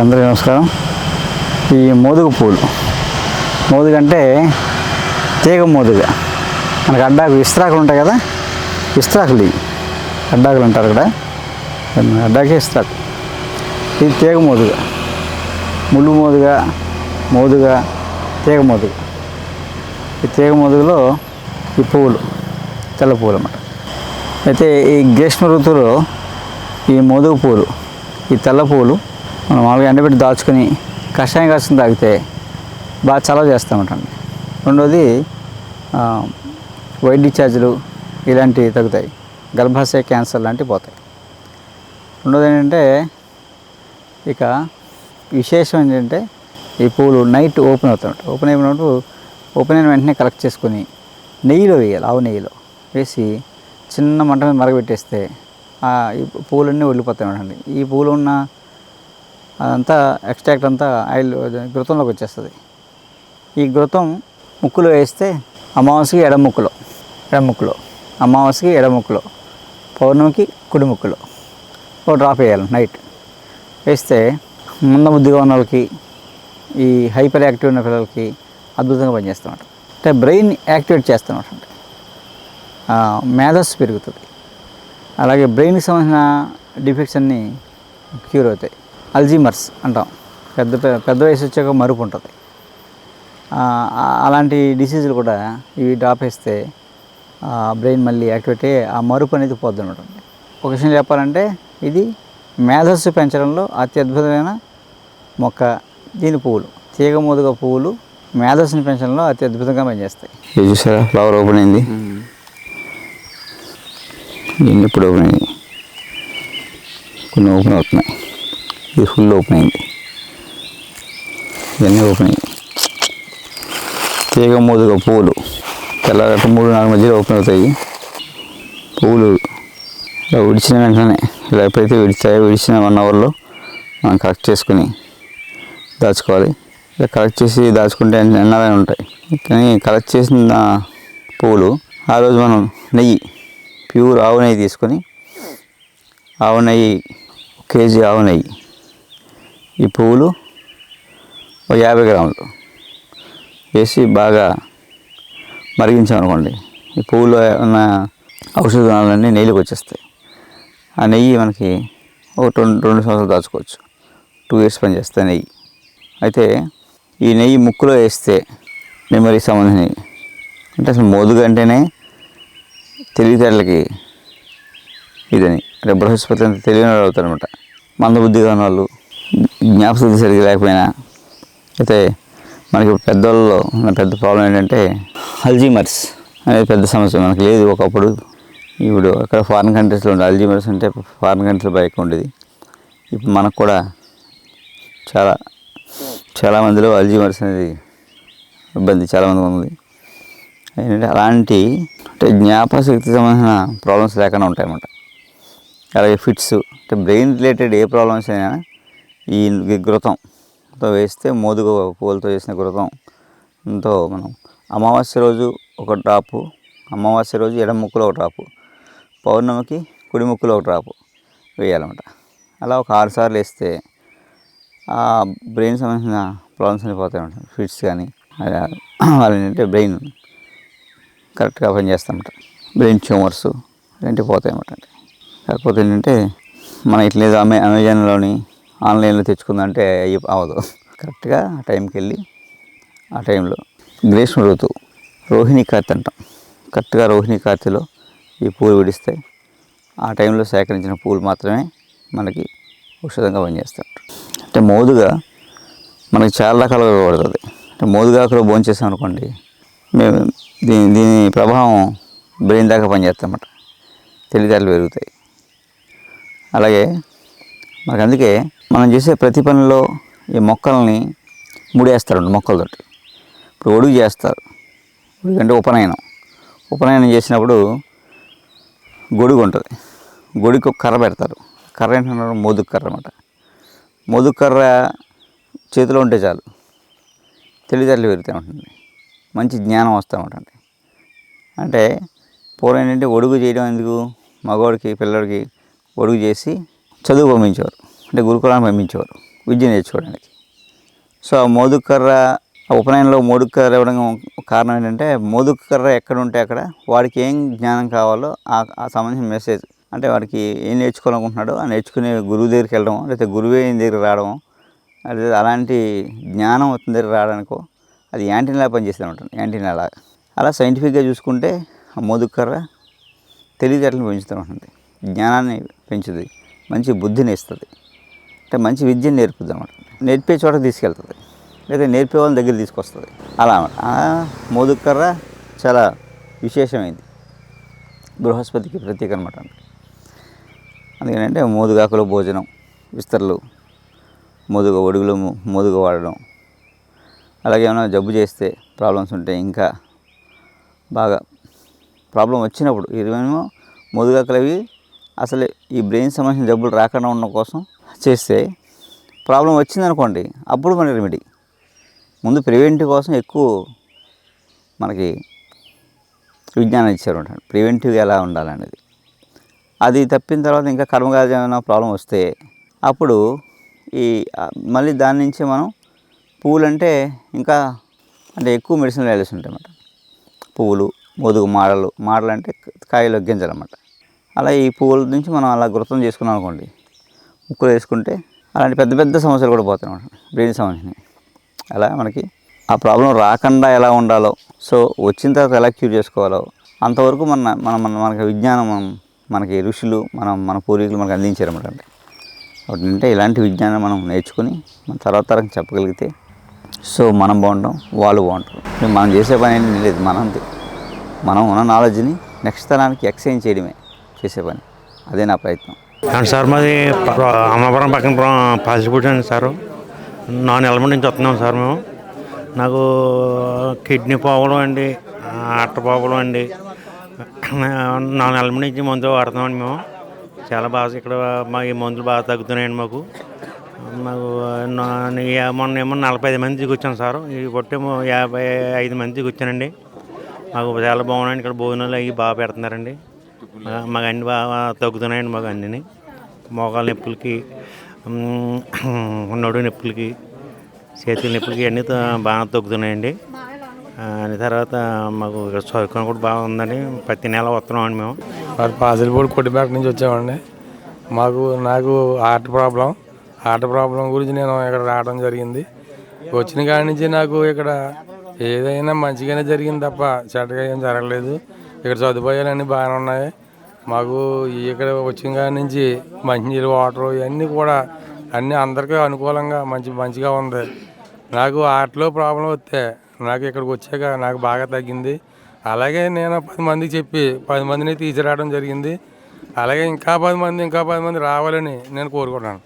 అందరికీ నమస్కారం. ఈ మోదుగ పూలు. మోదుగ అంటే తీగ మోదుగ. మనకు అడ్డాకు ఇస్త్రాకులు ఉంటాయి కదా? ఇస్త్రాకులు ఇవి. అడ్డాకులు అంటారు ఇక్కడ అడ్డాకే ఇస్త్రాకు ఇది తీగ మోదుగ. ముళ్ళు మోదుగ మోదుగ తీగ మోదుగ. ఈ తీగ మోదుగలో ఈ పువ్వులు తెల్ల పువ్వులు అన్నమాట. అయితే ఈ గ్రీష్మ ఋతువులో ఈ మోదుగ పువ్వులు ఈ తెల్ల పువ్వులు మనం మామూలుగా ఎండబెట్టి దాచుకొని కషాయం కాసుకుని తాగితే బాగా చలవ చేస్తామటండి రెండోది వైట్ డిశ్చార్జ్లు ఇలాంటివి తగ్గుతాయి. గర్భాశయ క్యాన్సర్ లాంటివి పోతాయి. రెండోది ఏంటంటే ఇక విశేషం ఏంటంటే ఈ పూలు నైట్ ఓపెన్ అవుతాయి ఓపెన్ అయినప్పుడు ఓపెన్ అయిన వెంటనే కలెక్ట్ చేసుకొని నెయ్యిలో వేయాలి ఆవు నెయ్యిలో. వేసి చిన్న మంట మీద మరగబెట్టేస్తే ఈ పూలన్నీ వదిలిపోతాయి అండి. ఈ పూలు ఉన్న అదంతా ఎక్స్ట్రాక్ట్ అంతా ఆయిల్ గృతంలోకి వచ్చేస్తుంది. ఈ గృతం ముక్కులో వేస్తే అమావాస్యకి ఎడ ముక్కులో అమావాస్యకి ఎడముక్కులో పౌర్ణమికి కుడిముక్కులు ఓ ఒక డ్రాప్ వేయాలి నైట్. వేస్తే ముంద బుద్ధిగా ఉన్న వాళ్ళకి ఈ హైపర్ యాక్టివ్ ఉన్న పిల్లలకి అద్భుతంగా పనిచేస్తామట. అంటే బ్రెయిన్ యాక్టివేట్ చేస్తామట. మేధస్సు పెరుగుతుంది. అలాగే బ్రెయిన్కి సంబంధించిన డిఫెక్ట్స్ అన్నీ క్యూర్ అవుతాయి. అల్జీమర్స్ అంటాం. పెద్ద పెద్ద వయసు వచ్చాక మరుపు ఉంటుంది. అలాంటి డిసీజులు కూడా ఇవి డ్రాప్ వేస్తే బ్రెయిన్ మళ్ళీ యాక్టివేట్ అయ్యి ఆ మరుపు అనేది పోద్ది ఉంటుంది ఒక విషయం చెప్పాలంటే ఇది మేధస్సు పెంచడంలో అతి అద్భుతమైన మొక్క దీని పువ్వులు. తీగ మోదుగ పువ్వులు మేధస్సుని పెంచడంలో అతి అద్భుతంగా పనిచేస్తాయి. ఇది చూసారా? ఫ్లవర్ ఓపెన్ అయింది. ఇప్పుడు ఓపెన్ అయింది కొన్ని ఓపెన్ అవుతున్నాయి. ఇది ఫుల్ ఓపెన్ అయింది. ఇవన్నీ ఓపెన్ అయ్యాయి. తీగ మోదుగ పువ్వులు తెల్లగట్ట మూడు నాలుగు మధ్యలో ఓపెన్ అవుతాయి. పువ్వులు ఇలా విడిచిన వెంటనే ఇలా ఎప్పుడైతే విడిచాయో విడిచిన వన్ అవర్లో మనం కలెక్ట్ చేసుకుని దాచుకోవాలి. ఇలా కలెక్ట్ చేసి దాచుకుంటే ఎన్నారైనా ఉంటాయి. కానీ కలెక్ట్ చేసిన పువ్వులు ఆ రోజు మనం నెయ్యి ప్యూర్ ఆవు నెయ్యి తీసుకొని ఆవు నెయ్యి ఒక కేజీ ఆవు నెయ్యి ఈ పువ్వులు ఒక యాభై గ్రాములు. వేసి బాగా మరిగించామనుకోండి ఈ పువ్వులో ఉన్న ఔషధ గుణాలన్నీ నెయ్యికి వచ్చేస్తాయి. ఆ నెయ్యి మనకి ఒక రెండు రెండు సంవత్సరాలు దాచుకోవచ్చు. టూ ఇయర్స్ పని చేస్తాయి నెయ్యి. అయితే ఈ నెయ్యి ముక్కులో వేస్తే మెమరీ సంబంధించి అంటే అసలు మోదుగు అంటేనే తెలివితేటలకి ఇదని. అంటే బృహస్పతి అంత తెలియని వాళ్ళు అవుతారనమాట మందబుద్ధిగా ఉన్న వాళ్ళు జ్ఞాపశక్తి సరిగ్గా లేకపోయినా అయితే మనకి పెద్దవాళ్ళలో ఉన్న పెద్ద ప్రాబ్లం ఏంటంటే అల్జీమర్స్ అనేది పెద్ద సమస్య మనకి లేదు ఒకప్పుడు. ఇప్పుడు అక్కడ ఫారిన్ కంట్రీస్లో ఉండే అల్జీమర్స్ అంటే ఫారిన్ కంట్రీలో బైక్ ఉండేది. ఇప్పుడు మనకు కూడా చాలా చాలా మందిలో అల్జీమర్స్ అనేది ఇబ్బంది చాలామంది ఉంది. ఏంటంటే అలాంటి అంటే జ్ఞాపశక్తి సంబంధించిన ప్రాబ్లమ్స్ లేకుండా ఉంటాయన్నమాట. అలాగే ఫిట్స్ అంటే బ్రెయిన్ రిలేటెడ్ ఏ ప్రాబ్లమ్స్ అయినా ఈ ఘృతంతో వేస్తే మోదుగ పూలతో చేసిన ఘృతంతో మనం అమావాస్య రోజు ఒక డ్రాపు అమావాస్య రోజు ఎడమ ముక్కులో ఒక డ్రాపు పౌర్ణమికి కుడి ముక్కులో ఒక డ్రాపు వేయాలన్నమాట. అలా ఒక ఆరు సార్లు వేస్తే ఆ బ్రెయిన్ సంబంధించిన ప్రాబ్లమ్స్ అన్ని పోతాయి ఫిట్స్ కానీ వాళ్ళు ఏంటంటే బ్రెయిన్ కరెక్ట్గా పనిచేస్తామట బ్రెయిన్ ట్యూమర్స్ ఇలాంటివి పోతాయి అన్నమాట. కాకపోతే ఏంటంటే మన ఇట్లా అమె అమెజాన్లోని ఆన్లైన్లో తెచ్చుకుందంటే అయ్యి అవ్వదు. కరెక్ట్గా ఆ టైంకి వెళ్ళి ఆ టైంలో గ్రీష్మ ఋతువు రోహిణి కార్తె అంటాం. కరెక్ట్గా రోహిణి కార్తెలో ఈ పూలు విడిస్తాయి ఆ టైంలో సేకరించిన పూలు మాత్రమే మనకి ఔషధంగా పనిచేస్తాయి. అంటే మోదుగా మనకి చాలా రకాలుగా ఉపయోగపడుతుంది అంటే మోదుగాకులో భోంచేసాం అనుకోండి మేము దీని దీని ప్రభావం బ్రెయిన్ దాకా పనిచేస్తామన్నమాట తెలివితేటలు పెరుగుతాయి. అలాగే మనకు అందుకే మనం చేసే ప్రతి పనిలో ఈ మొక్కల్ని ముడేస్తారు మొక్కలతోటి ఇప్పుడు ఒడుగు చేస్తారు. ఒడుగు అంటే ఉపనయనం. ఉపనయనం చేసినప్పుడు గొడుగు ఉంటుంది. గొడుగుకి ఒక కర్ర పెడతారు. కర్ర ఏంటంటే మోదుగు కర్ర అనమాట మోదుగు కర్ర చేతిలో ఉంటే చాలు. తెలివితేటలు పెరుగుతూ ఉంటుంది మంచి జ్ఞానం వస్తూ ఉంటుంది అంటే పూర్వం ఏంటంటే ఒడుగు చేయడం ఎందుకు? మగవాడికి పిల్లడికి ఒడుగు చేసి చదువు పంపించేవారు. అంటే గురుకులాన్ని పంపించేవారు. విద్య నేర్చుకోవడానికి. సో ఆ మోదుకర్ర ఆ ఉపనయనంలో మోదుకర్ర ఇవ్వడం కారణం ఏంటంటే మోదుకర్ర ఎక్కడ ఉంటే అక్కడ వాడికి ఏం జ్ఞానం కావాలో ఆ ఆ సంబంధించిన మెసేజ్. అంటే వాడికి ఏం నేర్చుకోవాలనుకుంటున్నాడో ఆ నేర్చుకునే గురువు దగ్గరికి వెళ్ళడం లేకపోతే గురువే దగ్గర రావడం లేదా అలాంటి జ్ఞానం అతని దగ్గర రావడానికో అది యాంటీనా పనిచేస్తుంది అనమాట యాంటీనా అలా అలా సైంటిఫిక్గా చూసుకుంటే ఆ మోదుకర్ర తెలివితేటలను పెంచుతూ ఉంటుంది. జ్ఞానాన్ని పెంచుతుంది మంచి బుద్ధిని ఇస్తుంది. అంటే మంచి విద్యను నేర్పుద్ది అనమాట నేర్పే చోట తీసుకెళ్తుంది. లేదా నేర్పే వాళ్ళ దగ్గర తీసుకొస్తుంది. అలా అనమాట మోదుకర్ర చాలా విశేషమైంది. బృహస్పతికి ప్రతీక అనమాట అందుకనంటే మోదుగాకులు భోజనం విస్తరలు మోదుగ ఒడుగులు మోదుగ వాడడం అలాగే ఏమైనా జబ్బు చేస్తే ప్రాబ్లమ్స్ ఉంటే ఇంకా బాగా ప్రాబ్లం వచ్చినప్పుడు ఇవేమో మోదుగాకులు అవి అసలు ఈ బ్రెయిన్ సంబంధించిన జబ్బులు రాకుండా ఉండడం కోసం చేస్తే ప్రాబ్లం వచ్చిందనుకోండి అప్పుడు మన రెమెడీ ముందు ప్రివెంటివ్ కోసం ఎక్కువ మనకి విజ్ఞానం ఇచ్చారు ప్రివెంటివ్ ఎలా ఉండాలనేది. అది తప్పిన తర్వాత ఇంకా కర్మకాల ఏమైనా ప్రాబ్లం వస్తే అప్పుడు ఈ మళ్ళీ దాని నుంచి మనం పువ్వులు అంటే ఇంకా అంటే ఎక్కువ మెడిసిన్ వేయాల్సి ఉంటాయి అన్నమాట పువ్వులు మొదుగు మాడలు మాడలు అంటే కాయలు గింజలు అన్నమాట అలా ఈ పువ్వుల నుంచి మనం అలా గుర్తం చేసుకున్నాం అనుకోండి. ముక్కులు వేసుకుంటే అలాంటి పెద్ద పెద్ద సమస్యలు కూడా పోతాయి అన్నమాట. బ్రెయిన్ సంబంధించినవి అలా మనకి ఆ ప్రాబ్లం రాకుండా ఎలా ఉండాలో సో వచ్చిన తర్వాత ఎలా క్యూర్ చేసుకోవాలో అంతవరకు మన మన మన మనకి విజ్ఞానం మనకి ఋషులు మనం మన పూర్వీకులు మనకు అందించారు అనమాట అంటే కాబట్టి అంటే ఇలాంటి విజ్ఞానం మనం నేర్చుకుని మన తర్వాత తరం చెప్పగలిగితే సో మనం బాగుంటాం వాళ్ళు బాగుంటారు. మనం చేసే పని ఏంటి లేదు మనంది మనం ఉన్న నాలెడ్జ్ని నెక్స్ట్ తరానికి ఎక్స్చేంజ్ చేయడమే. చేసే పని అదే నా ప్రయత్నం. సార్ మాది అమ్మవరం పక్కన పాసిపూడి అండి సారు. నా నెలల నుంచి వస్తున్నాం సార్ మేము. నాకు కిడ్నీ పోవడం అండి అట్ట పోవడం అండి. నా నెలల నుంచి మందులు వాడుతున్నామండి మేము. చాలా బాగా ఇక్కడ మా ఈ మందులు బాగా తగ్గుతున్నాయండి మాకు. మాకు నా- మొన్న ఏమో నలభై ఐదు మంది దిగొచ్చాను సార్. ఈ పొట్టేమో యాభై ఐదు మంది దిగొచ్చానండి మాకు చాలా బాగున్నాయండి. ఇక్కడ భోజనాలు అవి బాగా పెడుతున్నారండి. మాకు అన్ని బాగా తగ్గుతున్నాయండి మాకు అన్నీ మోకాల నొప్పులకి నడు నొప్పులకి చేతుల నొప్పులకి అన్నీ బాగా తగ్గుతున్నాయండి. అని తర్వాత మాకు ఇక్కడ కూడా బాగుందండి ప్రతి నెల వస్తున్నామండి మేము. మరి పాసిలిపూడి కొట్టిపేట నుంచి వచ్చామండి. మాకు నాకు హార్ట్ ప్రాబ్లం. హార్ట్ ప్రాబ్లం గురించి నేను ఇక్కడ రావడం జరిగింది. వచ్చిన కాడి నుంచి నాకు ఇక్కడ ఏదైనా మంచిగానే జరిగింది తప్ప చెడ్డగా ఏం జరగలేదు. ఇక్కడ సదుపాయాలన్నీ బాగానే ఉన్నాయి. మాకు ఇక్కడ వచ్చిన కాడి నుంచి మంచినీళ్ళు వాటర్ ఇవన్నీ కూడా అన్నీ అందరికీ అనుకూలంగా మంచి మంచిగా ఉంది. నాకు హార్ట్లో ప్రాబ్లం వస్తే నాకు ఇక్కడికి వచ్చాక నాకు బాగా తగ్గింది. అలాగే నేను పది మందికి చెప్పి పది మందిని తీసుకురావడం జరిగింది. అలాగే ఇంకా పది మంది ఇంకా పది మంది రావాలని నేను కోరుకుంటున్నాను.